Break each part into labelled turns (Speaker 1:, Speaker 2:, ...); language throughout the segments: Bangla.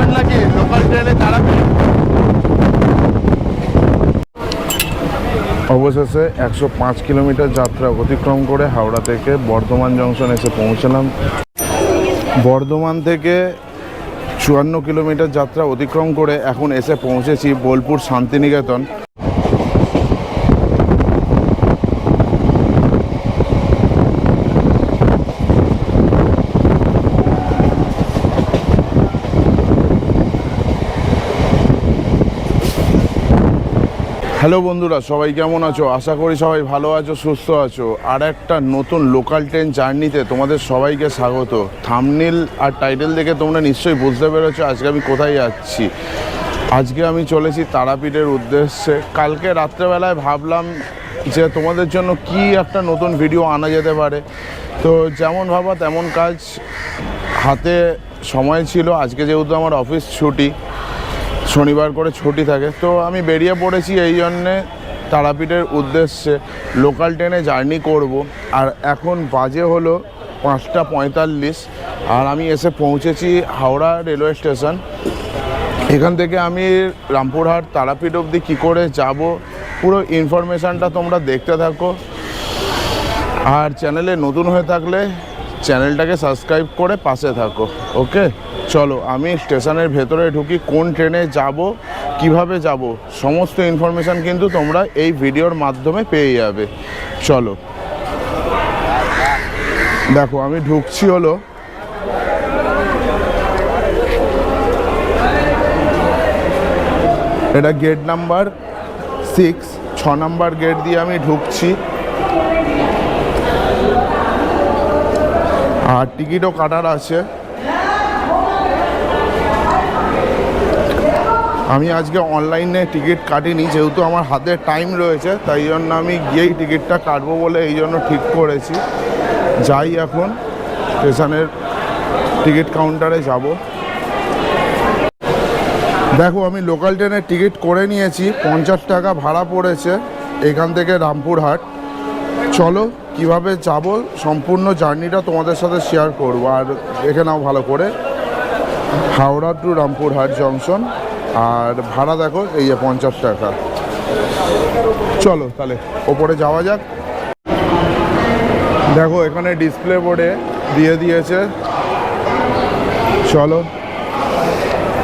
Speaker 1: যাবেন নাকি? লোকাল ট্রেনে তাড়াতাড়ি অবশেষে একশো পাঁচ কিলোমিটার যাত্রা অতিক্রম করে হাওড়া থেকে বর্ধমান জংশন এসে পৌঁছলাম। বর্ধমান থেকে চুয়ান্ন কিলোমিটার যাত্রা অতিক্রম করে এখন এসে পৌঁছেছি বোলপুর শান্তিনিকেতন। হ্যালো বন্ধুরা, সবাই কেমন আছো? আশা করি সবাই ভালো আছো, সুস্থ আছো। আর একটা নতুন লোকাল ট্রেন জার্নিতে তোমাদের সবাইকে স্বাগত। থামনিল আর টাইটেল দেখে তোমরা নিশ্চয়ই বুঝতে পেরেছ আজকে আমি কোথায় যাচ্ছি। আজকে আমি চলেছি তারাপীঠের উদ্দেশ্যে। কালকে রাত্রেবেলায় ভাবলাম যে তোমাদের জন্য কি একটা নতুন ভিডিও আনা যেতে পারে। তো যেমন ভাবা তেমন কাজ। হাতে সময় ছিল, আজকে যেহেতু আমার অফিস ছুটি শনিবার করে ছুটি থাকে। তো আমি বেরিয়ে পড়েছি এই জন্যে তারাপীঠের উদ্দেশ্যে। লোকাল ট্রেনে জার্নি করব। আর এখন বাজে হলো পাঁচটা পঁয়তাল্লিশ। আর আমি এসে পৌঁছেছি হাওড়া রেলওয়ে স্টেশন এখান থেকে আমি রামপুরহাট তারাপীঠ অবধি কী করে যাব, পুরো ইনফরমেশানটা তোমরা দেখতে থাকো। আর চ্যানেলে নতুন হয়ে থাকলে চ্যানেলটাকে সাবস্ক্রাইব করে পাশে থাকো, ওকে? চলো, আমি স্টেশনের ভেতরে ঢুকি, কোন ট্রেনে যাব, কীভাবে যাব, সমস্ত ইনফরমেশান কিন্তু তোমরা এই ভিডিওর মাধ্যমে পেয়ে যাবে। চলো। দেখো, আমি ঢুকছি হলো এটা গেট নাম্বার সিক্স ছ নাম্বার গেট দিয়ে আমি ঢুকছি। আর টিকিটও কাটার আছে। আমি আজকে অনলাইনে টিকিট কাটিনি, যেহেতু আমার হাতে টাইম রয়েছে, তাই জন্য আমি গিয়েই টিকিটটা কাটবো বলে এই জন্য ঠিক করেছি। যাই এখন, স্টেশনের টিকিট কাউন্টারে যাব। দেখো, আমি লোকাল ট্রেনের টিকিট করে নিয়েছি, পঞ্চাশ টাকা ভাড়া পড়েছে, এখান থেকে রামপুরহাট। চলো কীভাবে যাব, সম্পূর্ণ জার্নিটা তোমাদের সাথে শেয়ার করব। আর দেখে নাও ভালো করে। হাওড়া টু রামপুরহাট জংশন আর ভাড়া দেখো, এই যে পঞ্চাশ টাকা। চলো তাহলে, ওপরে যাওয়া যাক। দেখো, এখানে ডিসপ্লে বোর্ডে দিয়ে দিয়েছে। চলো।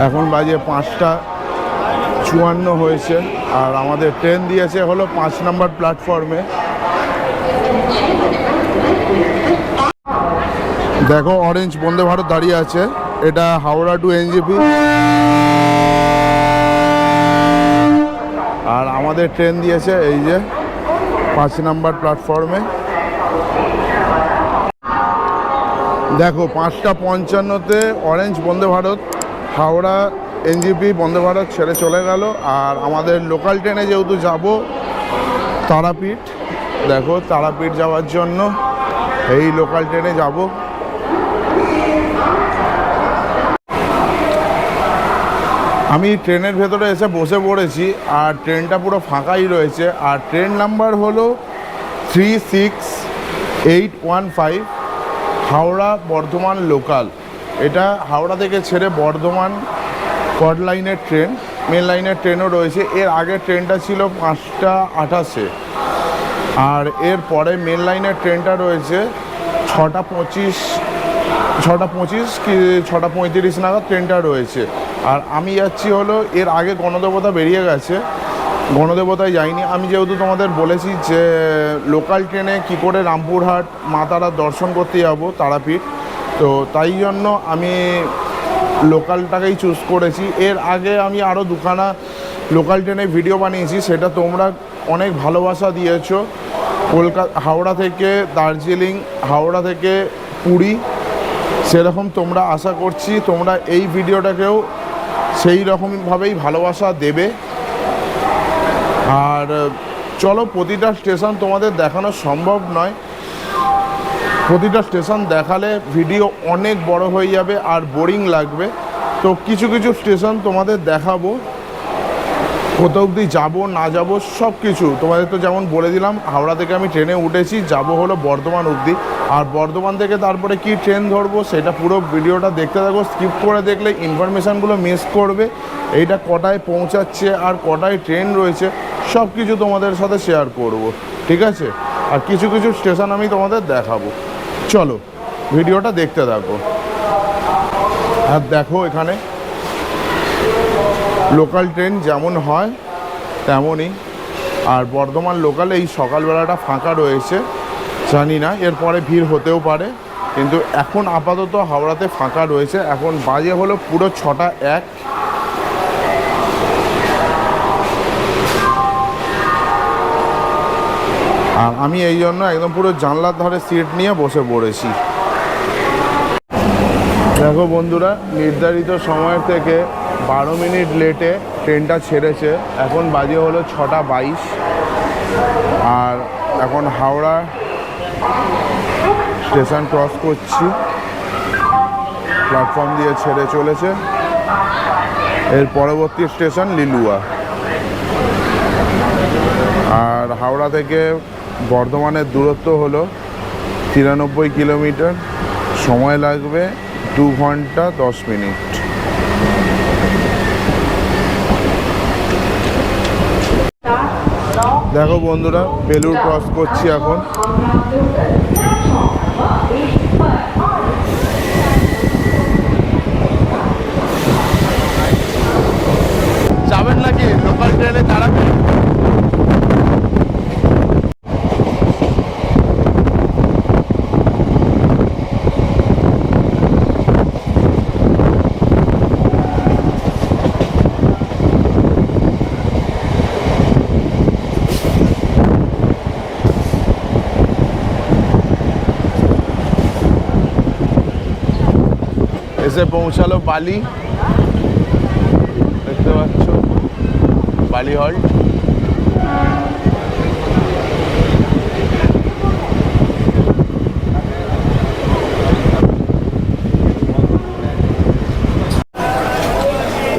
Speaker 1: এখন বাজে পাঁচটা চুয়ান্ন হয়েছে। আর আমাদের ট্রেন দিয়েছে হলো পাঁচ নম্বর প্ল্যাটফর্মে দেখো অরেঞ্জ বন্দে ভারত দাঁড়িয়ে আছে। এটা হাওড়া টু এনজিপি আর আমাদের ট্রেন দিয়েছে এই যে পাঁচ নাম্বার প্ল্যাটফর্মে দেখো, পাঁচটা পঞ্চান্নতে orange Vande Bharat, Howrah N J P Vande Bharat ছেড়ে চলে গেল। আর আমাদের লোকাল ট্রেনে যেহেতু যাব, তারাপীঠ। দেখো, তারাপীঠ যাওয়ার জন্য এই লোকাল ট্রেনে যাব। আমি ট্রেনের ভেতরে এসে বসে পড়েছি, আর ট্রেনটা পুরো ফাঁকাই রয়েছে। আর ট্রেন নাম্বার হলো three six eight one five Howrah Bardhaman local এটা হাওড়া থেকে ছেড়ে বর্ধমান কড লাইনের ট্রেন মেন লাইনের ট্রেনও রয়েছে। এর আগে ট্রেনটা ছিল পাঁচটা আঠাশে। আর এর পরে মেন লাইনের ট্রেনটা রয়েছে ছটা পঁচিশ ছটা পঁচিশ কি ছটা পঁয়ত্রিশ নাগাদ ট্রেনটা রয়েছে। আর আমি যাচ্ছি হলো, এর আগে গণদেবতা বেরিয়ে গেছে। গণদেবতায় যাইনি। আমি যেহেতু তোমাদের বলেছি যে লোকাল ট্রেনে কি করে রামপুরহাট মা তারার দর্শন করতে যাব, তারাপীঠ, তো তাই জন্য আমি লোকালটাকেই চুজ করেছি। এর আগে আমি আরও দুখানা লোকাল ট্রেনে ভিডিও বানিয়েছি, সেটা তোমরা অনেক ভালোবাসা দিয়েছ। কলকাতা হাওড়া থেকে দার্জিলিং, হাওড়া থেকে পুরী, সেরকম তোমরা আশা করছি তোমরা এই ভিডিওটাকেও সেই রকমভাবেই ভালোবাসা দেবে। আর, চলো প্রতিটা স্টেশন তোমাদের দেখানো সম্ভব নয়। প্রতিটা স্টেশন দেখালে ভিডিও অনেক বড় হয়ে যাবে আর বোরিং লাগবে। তো কিছু কিছু স্টেশন তোমাদের দেখাবো। কোথাও অবধি যাব, না যাব সব কিছু তোমাদের তো যেমন বলে দিলাম, হাওড়া থেকে আমি ট্রেনে উঠেছি, যাব হলো বর্ধমান অবধি। আর বর্ধমান থেকে তারপরে কি ট্রেন ধরবো, সেটা পুরো ভিডিওটা দেখতে থাকো স্কিপ করে দেখলে ইনফরমেশানগুলো মিস করবে। এইটা কটায় পৌঁছাচ্ছে আর কটায় ট্রেন রয়েছে সব কিছু তোমাদের সাথে শেয়ার করব, ঠিক আছে? আর কিছু কিছু স্টেশন আমি তোমাদের দেখাবো। চলো, ভিডিওটা দেখতে থাকো। আর দেখো এখানে লোকাল ট্রেন যেমন হয়, তেমনই। আর বর্ধমান লোকালে এই সকালবেলাটা ফাঁকা রয়েছে, জানি না, এরপরে ভিড় হতেও পারে। কিন্তু এখন আপাতত হাওড়াতে ফাঁকা রয়েছে, এখন বাজে হলো পুরো ছটা এক। আর আমি এই জন্য একদম পুরো জানলার ধারে সিট নিয়ে বসে পড়েছি। দেখো বন্ধুরা, নির্ধারিত সময়ের থেকে বারো মিনিট লেটে ট্রেনটা ছেড়েছে। এখন বাজে হলো ছটা বাইশ। আর এখন হাওড়া স্টেশন ক্রস করছি। প্ল্যাটফর্ম দিয়ে ছেড়ে চলেছে। এর পরবর্তী স্টেশন লিলুয়া। আর হাওড়া থেকে বর্ধমানের দূরত্ব হলো তিরানব্বই কিলোমিটার। সময় লাগবে দু ঘণ্টা দশ মিনিট। দেখো বন্ধুরা বেলুর ক্রস করছি এখন যাবেন নাকি লোকাল ট্রেনে তারাপীঠ এসে পৌঁছালো বালি। দেখতে পাচ্ছ? বালি হল্ট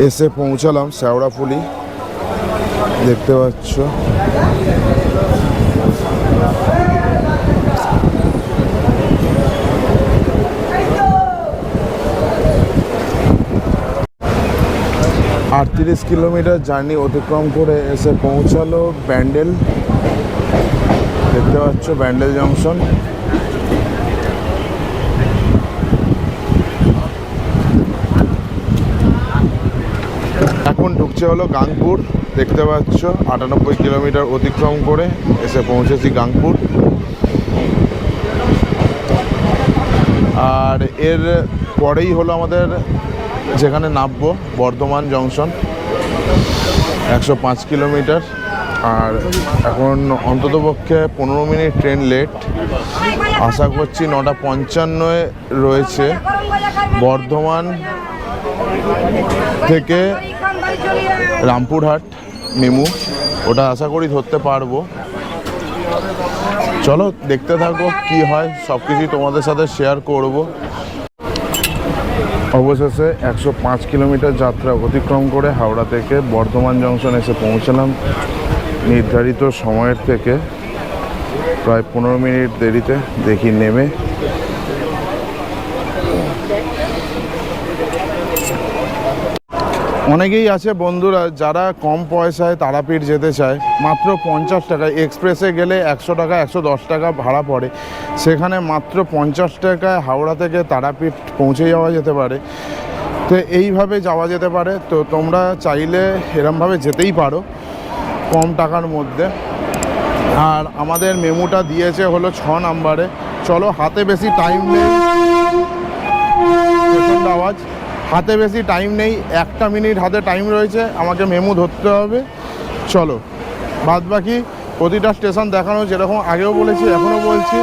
Speaker 1: এসে পৌঁছালাম শ্যাওড়াফুলি। দেখতে পাচ্ছ? আটত্রিশ কিলোমিটার জার্নি অতিক্রম করে এসে পৌঁছালো ব্যান্ডেল। দেখতে পাচ্ছ ব্যান্ডেল জংশন। এখন ঢুকছে হলো গাংপুর। দেখতে পাচ্ছ আটানব্বই কিলোমিটার অতিক্রম করে এসে পৌঁছেছি গাংপুর। আর এর পরেই হলো আমাদের যেখানে নামবো, বর্ধমান জংশন, একশো পাঁচ কিলোমিটার। আর এখন অন্ততপক্ষে পনেরো মিনিট ট্রেন লেট। আশা করছি নটা পঞ্চান্নয় রয়েছে। বর্ধমান থেকে রামপুরহাট মেমু ওটা আশা করি ধরতে পারব। চলো, দেখতে থাকো কি হয়। সব কিছুই তোমাদের সাথে শেয়ার করব। অবশেষে একশো পাঁচ কিলোমিটার যাত্রা অতিক্রম করে হাওড়া থেকে বর্ধমান জংশন এসে পৌঁছলাম। নির্ধারিত সময়ের থেকে প্রায় পনেরো মিনিট দেরিতে দেখি নেমে। অনেকেই আছে বন্ধুরা, যারা কম পয়সায় তারাপীঠ যেতে চায়, মাত্র পঞ্চাশ টাকা। এক্সপ্রেসে গেলে একশো টাকা, একশো দশ টাকা ভাড়া পড়ে। সেখানে মাত্র পঞ্চাশ টাকায় হাওড়া থেকে তারাপীঠ পৌঁছে যাওয়া যেতে পারে। তো এইভাবে যাওয়া যেতে পারে। তো তোমরা চাইলে এরমভাবে যেতেই পারো, কম টাকার মধ্যে। আর আমাদের মেমুটা দিয়েছে হলো ছ নাম্বারে। চলো, হাতে বেশি টাইম নেই। হাতে বেশি টাইম নেই, একটা মিনিট হাতে টাইম রয়েছে, আমাকে মেমু ধরতে হবে। চলো, বাদ বাকি প্রতিটা স্টেশন দেখানো, যেরকম আগেও বলেছি, এখনও বলছি,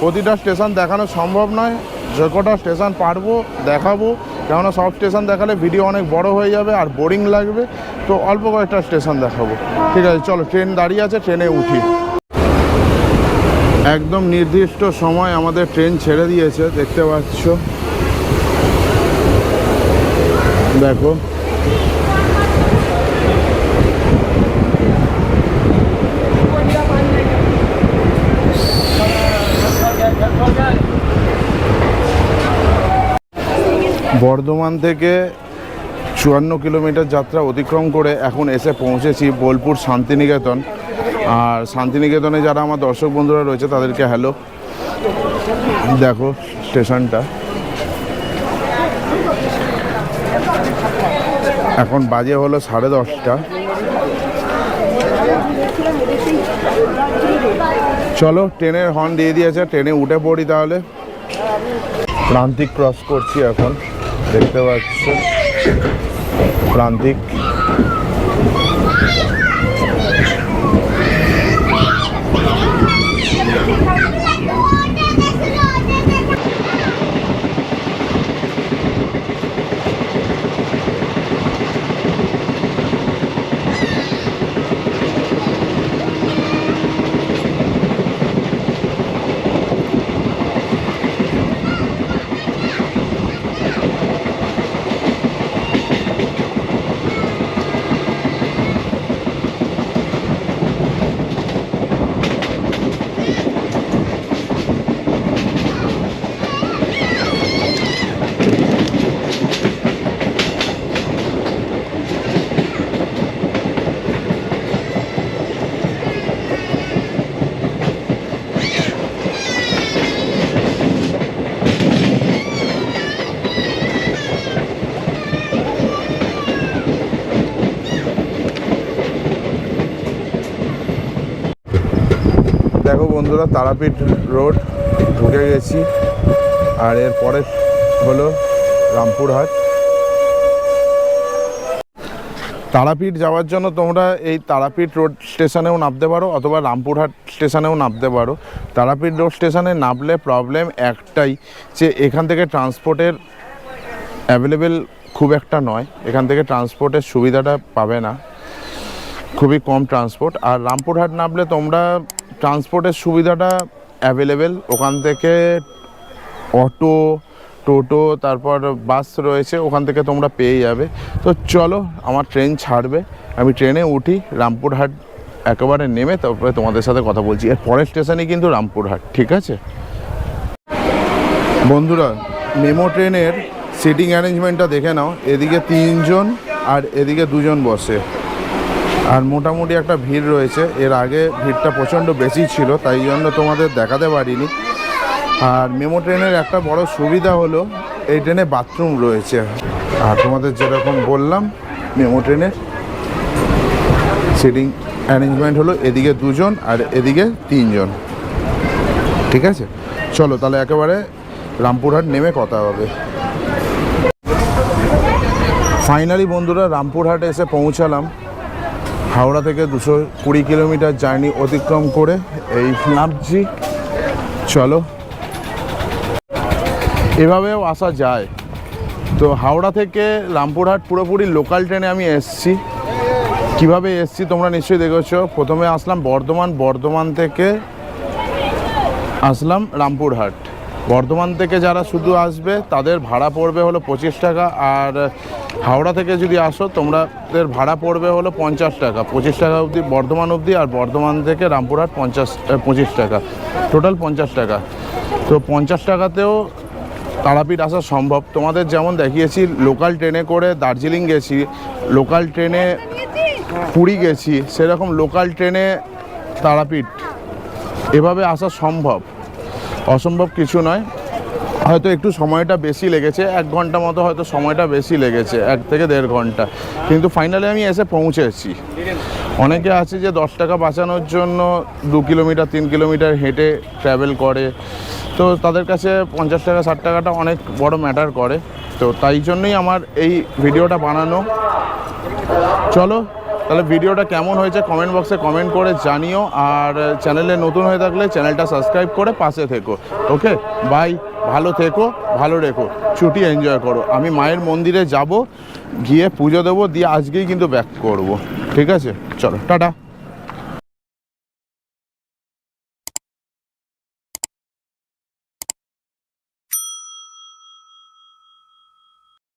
Speaker 1: প্রতিটা স্টেশন দেখানো সম্ভব নয়। যে কটা স্টেশন পারব, দেখাবো। কেননা সব স্টেশন দেখালে ভিডিও অনেক বড় হয়ে যাবে আর বোরিং লাগবে। তো অল্প কয়েকটা স্টেশন দেখাবো। ঠিক আছে, চলো ট্রেন দাঁড়িয়ে আছে ট্রেনে উঠি। একদম নির্দিষ্ট সময় আমাদের ট্রেন ছেড়ে দিয়েছে, দেখতে পাচ্ছ। দেখো। বর্ধমান থেকে চুয়ান্ন কিলোমিটার যাত্রা অতিক্রম করে এখন এসে পৌঁছেছি বোলপুর শান্তিনিকেতন। আর শান্তিনিকেতনে যারা আমার দর্শক বন্ধুরা রয়েছে তাদেরকে হ্যালো দেখো, স্টেশনটা। এখন বাজে হলো সাড়ে দশটা। চলো, ট্রেনের হর্ন দিয়ে দিয়েছে, ট্রেনে উঠে পড়ি তাহলে। প্রান্তিক ক্রস করছি এখন, দেখতে পাচ্ছি। প্রান্তিক। দেখো বন্ধুরা, তারাপীঠ রোড, ঢুকে গেছি। আর এর পরে হলো রামপুরহাট। তারাপীঠ যাওয়ার জন্য তোমরা এই তারাপীঠ রোড স্টেশনেও নামতে পারো, অথবা রামপুরহাট স্টেশনেও নামতে পারো। তারাপীঠ রোড স্টেশনে নামলে প্রবলেম একটাই, যে এখান থেকে ট্রান্সপোর্টের অ্যাভেলেবেল খুব একটা নয়। এখান থেকে ট্রান্সপোর্টের সুবিধাটা পাবে না। খুবই কম ট্রান্সপোর্ট আর রামপুরহাট নামলে তোমরা ট্রান্সপোর্টের সুবিধাটা অ্যাভেলেবেল ওখান থেকে অটো, টোটো, তারপর বাস রয়েছে, ওখান থেকে তোমরা পেয়ে যাবে। তো চলো, আমার ট্রেন ছাড়বে। আমি ট্রেনে উঠি, রামপুরহাট একেবারে নেমে তারপরে তোমাদের সাথে কথা বলছি। এর পরের স্টেশনই কিন্তু রামপুরহাট, ঠিক আছে? বন্ধুরা মেমো ট্রেনের সিটিং অ্যারেঞ্জমেন্টটা দেখে নাও। এদিকে তিনজন আর এদিকে দুজন বসে। আর মোটামুটি একটা ভিড় রয়েছে। এর আগে ভিড়টা প্রচণ্ড বেশি ছিল, তাই জন্য তোমাদের দেখাতে পারিনি। আর মেমো ট্রেনের একটা বড় সুবিধা হলো, এই ট্রেনে বাথরুম রয়েছে। আর তোমাদের যেরকম বললাম, মেমো ট্রেনের সিটিং অ্যারেঞ্জমেন্ট হলো এদিকে দুজন আর এদিকে তিনজন। ঠিক আছে? চলো তাহলে একেবারে রামপুরহাট নেমে কথা হবে। ফাইনালি বন্ধুরা, রামপুরহাটে এসে পৌঁছালাম। হাওড়া থেকে দুশো কুড়ি কিলোমিটার জার্নি অতিক্রম করে এই নামছি চলো। এভাবেও আসা যায়। তো হাওড়া থেকে রামপুরহাট পুরোপুরি লোকাল ট্রেনে আমি এসছি। কীভাবে এসছি তোমরা নিশ্চয়ই দেখেছ। প্রথমে আসলাম বর্ধমান বর্ধমান থেকে আসলাম রামপুরহাট। বর্ধমান থেকে যারা শুধু আসবে, তাদের ভাড়া পড়বে হলো পঁচিশ টাকা। আর হাওড়া থেকে যদি আসো, তোমাদের ভাড়া পড়বে হলো পঞ্চাশ টাকা। পঁচিশ টাকা অবধি বর্ধমান অবধি আর বর্ধমান থেকে রামপুরহাট পঞ্চাশ পঁচিশ টাকা। টোটাল পঞ্চাশ টাকা। তো পঞ্চাশ টাকাতেও তারাপীঠ আসা সম্ভব। তোমাদের যেমন দেখিয়েছি লোকাল ট্রেনে করে দার্জিলিং গেছি লোকাল ট্রেনে পুরী গেছি, সেরকম লোকাল ট্রেনে তারাপীঠ। এভাবে আসা সম্ভব। অসম্ভব কিছু নয়। হয়তো একটু সময়টা বেশি লেগেছে, এক ঘণ্টা মতো হয়তো সময়টা বেশি লেগেছে, এক থেকে দেড় ঘণ্টা। কিন্তু ফাইনালি আমি এসে পৌঁছেছি। অনেকে আছে যে দশ টাকা বাঁচানোর জন্য দু কিলোমিটার, তিন কিলোমিটার হেঁটে ট্রাভেল করে। তো তাদের কাছে পঞ্চাশ টাকা, ষাট টাকাটা অনেক বড় ম্যাটার করে। তো তাই জন্যই আমার এই ভিডিওটা বানানো। চলো তাহলে ভিডিওটা কেমন হয়েছে কমেন্ট বক্সে কমেন্ট করে জানিও। আর চ্যানেলে নতুন হয়ে থাকলে চ্যানেলটা সাবস্ক্রাইব করে পাশে থেকো। ওকে বাই ভালো থেকো, ভালো রেখো। ছুটি এনজয় করো। আমি মায়ের মন্দিরে যাব, গিয়ে পুজো দেবো, দিয়ে আজকেই কিন্তু ব্যাক করব। ঠিক আছে? চলো, টাটা।